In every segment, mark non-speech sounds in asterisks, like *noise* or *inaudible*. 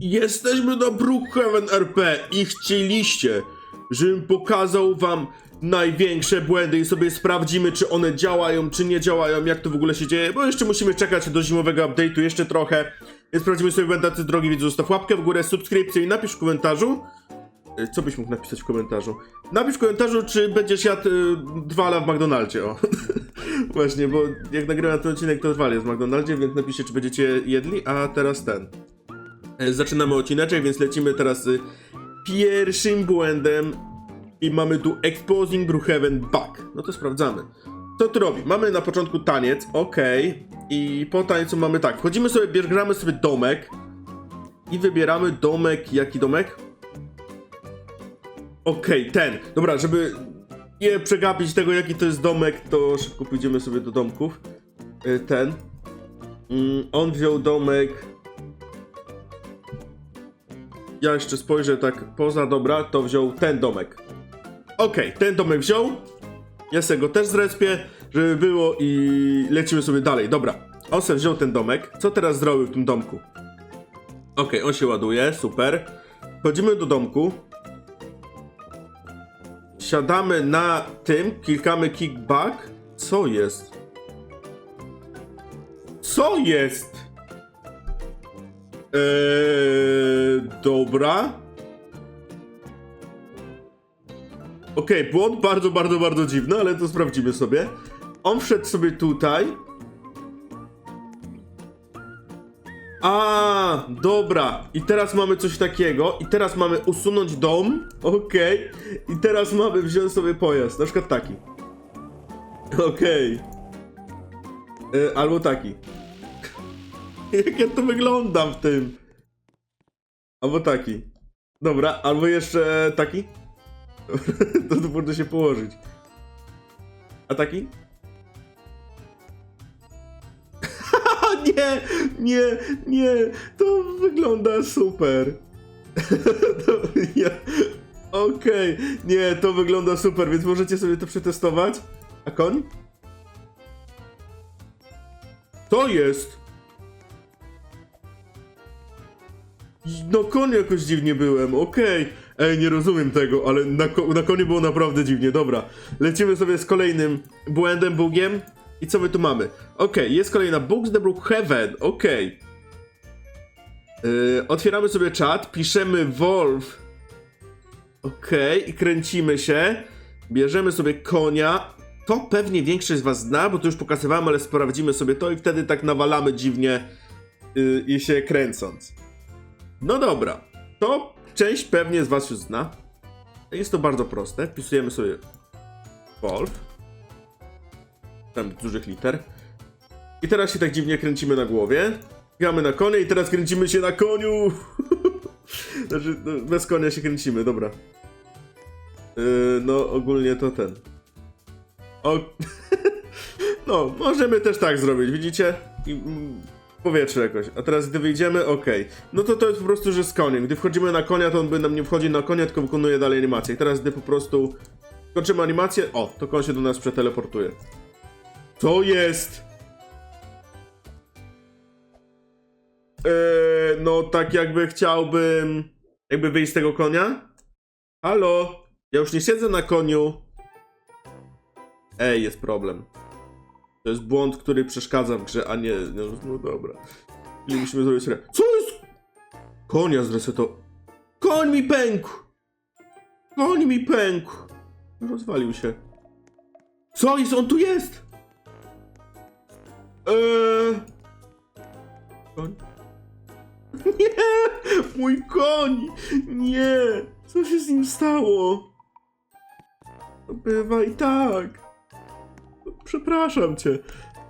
Jesteśmy na Brookhaven RP i chcieliście, żebym pokazał wam największe błędy i sobie sprawdzimy, czy one działają, czy nie działają, jak to w ogóle się dzieje, bo jeszcze musimy czekać do zimowego update'u jeszcze trochę. Więc sprawdzimy sobie błędy, drogi widzu, zostaw łapkę w górę, subskrypcję i napisz w komentarzu, Y, Co byś mógł napisać w komentarzu? Napisz w komentarzu, czy będziesz jadł y, dwala w McDonaldzie, o. *laughs* Właśnie, bo jak nagrywam ten odcinek, to dwal jest w McDonaldzie, więc napiszcie, czy będziecie jedli, a teraz ten. E, Zaczynamy odcineczek, więc lecimy teraz z pierwszym błędem i mamy tu Exposing Brookhaven Bug. No to sprawdzamy. Co tu robi? Mamy na początku taniec, ok. I po tańcu mamy tak, wchodzimy sobie, bierzemy sobie domek i wybieramy domek, jaki domek? Okej, ten. Dobra, żeby nie przegapić tego, jaki to jest domek, to szybko pójdziemy sobie do domków. Y, Ten. Mm, On wziął domek. Ja jeszcze spojrzę tak poza, dobra, to wziął ten domek. Okej, ten domek wziął. Ja sobie go też zrespię, żeby było i lecimy sobie dalej. Dobra, on sobie wziął ten domek. Co teraz zrobił w tym domku? Okej, on się ładuje, super. Wchodzimy do domku. Siadamy na tym, klikamy kickback. Co jest? Co jest? Eee, dobra. Okej, błąd bardzo, bardzo, bardzo dziwny, ale to sprawdzimy sobie. On wszedł sobie tutaj. A, dobra. I teraz mamy coś takiego. I teraz mamy usunąć dom. Okej. I teraz mamy wziąć sobie pojazd. Na przykład taki. Okej. E, Albo taki. *laughs* Jak ja to wyglądam w tym. Albo taki. Dobra, albo jeszcze taki. *laughs* to tu można się położyć. A taki? *laughs* nie, nie, nie, to wygląda super. to, ja, Okej, nie, to wygląda super, więc możecie sobie to przetestować. A koń? To jest! No konie jakoś dziwnie byłem, okej. Ej, nie rozumiem tego, ale na, ko na koniu było naprawdę dziwnie, dobra. Lecimy sobie z kolejnym błędem, bugiem. I co my tu mamy? Okej, jest kolejna Books the Brookhaven, okej. Yy, otwieramy sobie czat, piszemy Wolf. Okej, i kręcimy się. Bierzemy sobie konia. To pewnie większość z was zna, bo to już pokazywałem, ale sprawdzimy sobie to i wtedy tak nawalamy dziwnie yy, i się kręcąc. No dobra, to część pewnie z was już zna. Jest to bardzo proste. Wpisujemy sobie Wolf. Tam dużych liter. I teraz się tak dziwnie kręcimy na głowie. Gramy na konie i teraz kręcimy się na koniu. *laughs* znaczy, no, bez konia się kręcimy, dobra. Yy, no, ogólnie to ten. O... *laughs* no, możemy też tak zrobić, widzicie? I, mm, powietrze jakoś. A teraz gdy wyjdziemy, okej. No to to jest po prostu, że z koniem. Gdy wchodzimy na konia, to on by nam nie wchodzi na konia, tylko wykonuje dalej animację. I teraz gdy po prostu kończymy animację, o, to koń się do nas przeteleportuje. Co jest? Eee, no tak jakby chciałbym jakby wyjść z tego konia. Halo? Ja już nie siedzę na koniu. Ej, jest problem. To jest błąd, który przeszkadza w grze, a nie... No, no dobra. I musimy zrobić re... Co jest? Konia zreseto... Koń mi pękł! Koń mi pękł! Rozwalił się. Co jest? On tu jest! Eee... Koń? *laughs* Nie! Mój koń! Nie! Co się z nim stało? Bywa i tak. Przepraszam cię.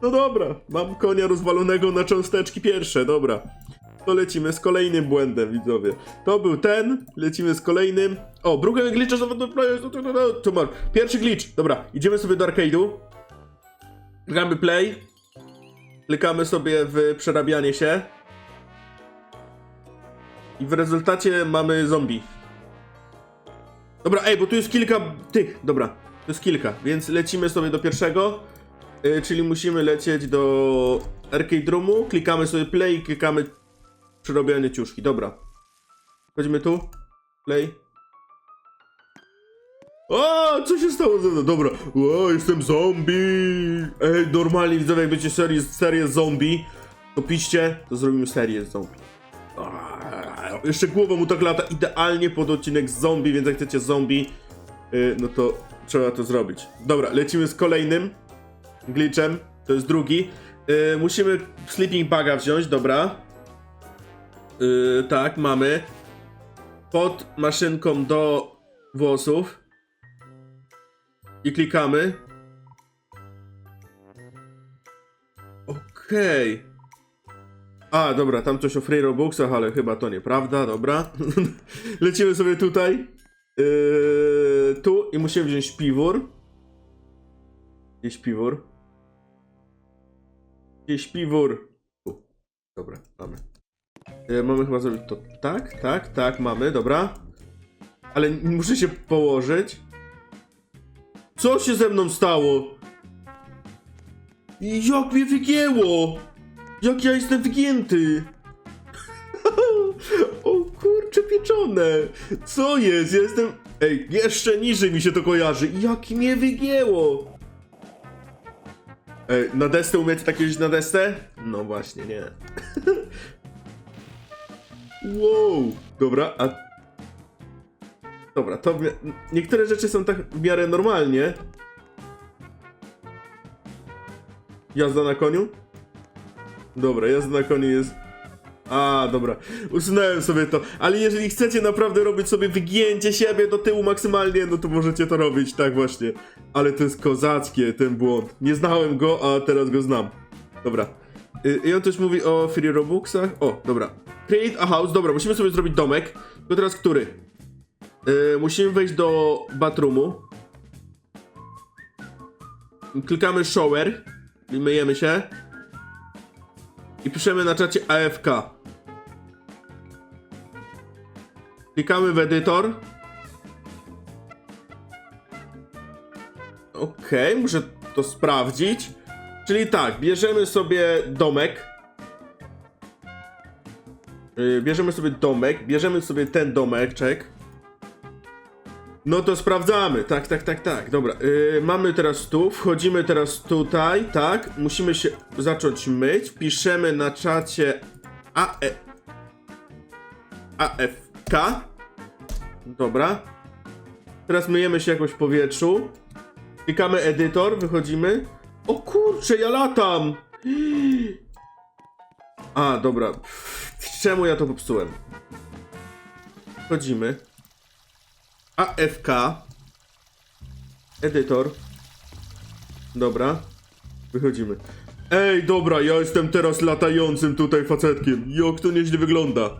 No dobra, mam konia rozwalonego na cząsteczki pierwsze, dobra. To lecimy z kolejnym błędem, widzowie. To był ten, lecimy z kolejnym. O, glitcha Tu masz. Pierwszy glitch. Dobra, idziemy sobie do arcade'u. Klikamy play. Klikamy sobie w przerabianie się. I w rezultacie mamy zombie. Dobra, ej, bo tu jest kilka tych. Dobra, to jest kilka, więc lecimy sobie do pierwszego. Y, czyli musimy lecieć do arcade roomu. Klikamy sobie play i klikamy przerobianie ciuszki. Dobra. Chodźmy tu. Play. O, co się stało ze mną? Dobra. O, jestem zombie. Ej, normalnie widzowie, jak będzie serię, serię zombie, to piszcie, to zrobimy serię zombie. Aaa, Jeszcze głowa mu tak lata idealnie pod odcinek z zombie, więc jak chcecie zombie, yy, no to trzeba to zrobić. Dobra, lecimy z kolejnym glitchem. To jest drugi. Yy, musimy sleeping baga wziąć, dobra. Yy, tak, mamy. Pod maszynką do włosów. I klikamy. Okej. A, dobra, tam coś o free robuxach, ale chyba to nieprawda, dobra. *laughs* Lecimy sobie tutaj. Yy, tu i musimy wziąć śpiwór. Gdzie śpiwór? Śpiwór? Tu. Dobra, mamy. Yy, mamy chyba zrobić to tak, tak, tak, mamy, dobra. Ale muszę się położyć. Co się ze mną stało? Jak mnie wygięło! Jak ja jestem wygięty! *laughs* o kurcze pieczone! Co jest? Ja jestem... Ej, jeszcze niżej mi się to kojarzy. Jak mnie wygięło! Ej, na umiecie tak jeździć na desce? No właśnie, nie. *laughs* wow! Dobra, a... Dobra, to... Niektóre rzeczy są tak w miarę normalnie. Jazda na koniu? Dobra, jazda na koniu jest... A, dobra. Usunąłem sobie to. Ale jeżeli chcecie naprawdę robić sobie wygięcie siebie do tyłu maksymalnie, no to możecie to robić, tak właśnie. Ale to jest kozackie, ten błąd. Nie znałem go, a teraz go znam. Dobra. Y, I on też mówi o free robuxach. O, dobra. Create a house. Dobra, musimy sobie zrobić domek. To teraz który? Y, musimy wejść do batroomu. Klikamy shower. I myjemy się. I piszemy na czacie AFK. Klikamy w edytor. Okej, muszę to sprawdzić. Czyli tak, bierzemy sobie domek. Yy, bierzemy sobie domek, bierzemy sobie ten domeczek. No to sprawdzamy, tak, tak, tak, tak, dobra. Yy, mamy teraz tu, wchodzimy teraz tutaj, tak. Musimy się zacząć myć. Piszemy na czacie AE... AFK. Dobra. Teraz myjemy się jakoś w powietrzu. Klikamy edytor, wychodzimy. O kurczę, ja latam! A, dobra. Czemu ja to popsułem? Wchodzimy. AFK. Edytor. Dobra. Wychodzimy. Ej, dobra, ja jestem teraz latającym tutaj facetkiem. Jak to nieźle wygląda.